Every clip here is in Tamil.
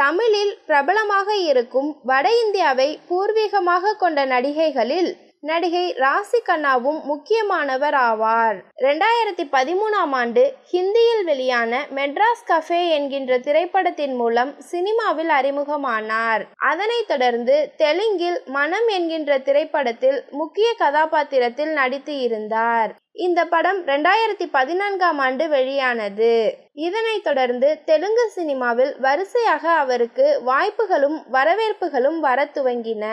தமிழில் பிரபலமாக இருக்கும் வட இந்தியாவை பூர்வீகமாக கொண்ட நடிகைகளில் நடிகை ராசி கண்ணாவும் முக்கியமானவர் ஆவார். ரெண்டாயிரத்தி பதிமூணாம் ஆண்டு ஹிந்தியில் வெளியான மெட்ராஸ் கஃபே என்கின்ற திரைப்படத்தின் மூலம் சினிமாவில் அறிமுகமானார். அதனைத் தொடர்ந்து தெலுங்கில் மனம் என்கின்ற திரைப்படத்தில் முக்கிய கதாபாத்திரத்தில் நடித்து இருந்தார். இந்த படம் ரெண்டாயிரத்தி பதினான்காம் ஆண்டு வெளியானது. இதனைத் தொடர்ந்து தெலுங்கு சினிமாவில் வரிசையாக அவருக்கு வாய்ப்புகளும் வரவேற்புகளும் வர துவங்கின.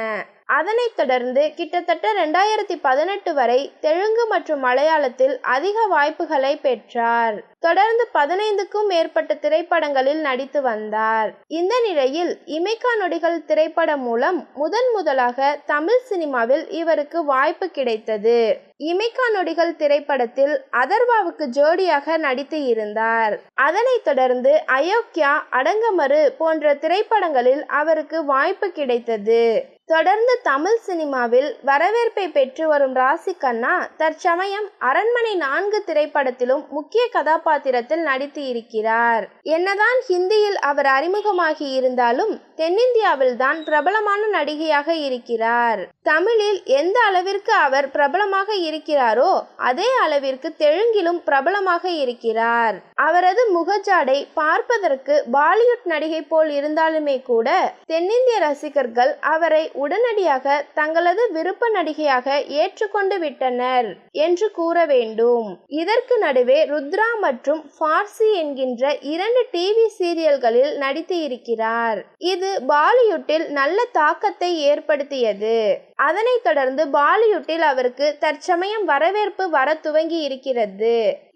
அதனைத் தொடர்ந்து கிட்டத்தட்ட ரெண்டாயிரத்தி பதினெட்டு வரை தெலுங்கு மற்றும் மலையாளத்தில் அதிக வாய்ப்புகளை பெற்றார். தொடர்ந்து பதினைந்துக்கும் மேற்பட்ட திரைப்படங்களில் நடித்து வந்தார். இந்த நிலையில் இமைக்கா நொடிகள் திரைப்படம் மூலம் முதன் முதலாக தமிழ் சினிமாவில் இவருக்கு வாய்ப்பு கிடைத்தது. இமைக்கா நொடிகள் திரைப்படத்தில் அதர்வாவுக்கு ஜோடியாக நடித்து இருந்தார். அதனைத் தொடர்ந்து அயோக்கியா அடங்கமறு போன்ற திரைப்படங்களில் அவருக்கு வாய்ப்பு கிடைத்தது. தொடர்ந்து தமிழ் சினிமாவில் வரவேற்பை பெற்று வரும் ராசி கண்ணா தற்சமயம் அரண்மனை நான்கு திரைப்படத்திலும் முக்கிய கதாபாத்திரத்தில் நடித்து இருக்கிறார். என்னதான் ஹிந்தியில் அவர் அறிமுகமாகி இருந்தாலும் தென்னிந்தியாவில் தான் பிரபலமான நடிகையாக இருக்கிறார். தமிழில் எந்த அளவிற்கு அவர் பிரபலமாக இருக்கிறாரோ அதே அளவிற்கு தெலுங்கிலும் பிரபலமாக இருக்கிறார். அவரது முகஜாடை பார்ப்பதற்கு பாலிவுட் நடிகை போல் இருந்தாலுமே கூட தென்னிந்திய ரசிகர்கள் அவரை உடனடியாக தங்களது விருப்ப நடிகையாக ஏற்றுக்கொண்டு விட்டனர் என்று கூற வேண்டும். இதற்கு நடுவே ருத்ரா மற்றும் ஃபார்சி என்கின்ற இரண்டு டிவி சீரியல்களில் நடித்து இருக்கிறார். இது பாலிவுட்டில் நல்ல தாக்கத்தை ஏற்படுத்தியது. அதனைத் தொடர்ந்து பாலிவுட்டில் அவருக்கு தற்சமயம் வரவேற்பு வர துவங்கி இருக்கிறது.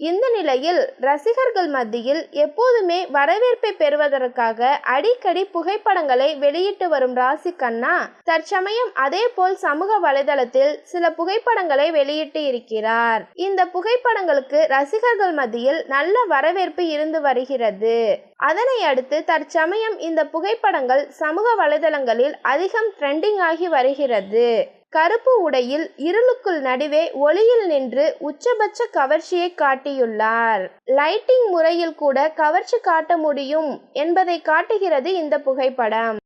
இந்த நிலையில் ரசிகர்கள் மத்தியில் எப்போதுமே வரவேற்பை பெறுவதற்காக அடிக்கடி புகைப்படங்களை வெளியிட்டு வரும் ராசி கண்ணா தற்சமயம் அதே போல் சமூக வலைதளத்தில் சில புகைப்படங்களை வெளியிட்டு இருக்கிறார். இந்த புகைப்படங்களுக்கு ரசிகர்கள் மத்தியில் நல்ல வரவேற்பு இருந்து வருகிறது. அதனை அடுத்து தற்சமயம் இந்த புகைப்படங்கள் சமூக வலைதளங்களில் அதிகம் ட்ரெண்டிங் ஆகி வருகிறது. கருப்பு உடையில் இருளுக்குள் நடுவே ஒளியில் நின்று உச்சபட்ச கவர்ச்சியை காட்டியுள்ளார். லைட்டிங் முறையில் கூட கவர்ச்சி காட்ட முடியும் என்பதை காட்டுகிறது இந்த புகைப்படம்.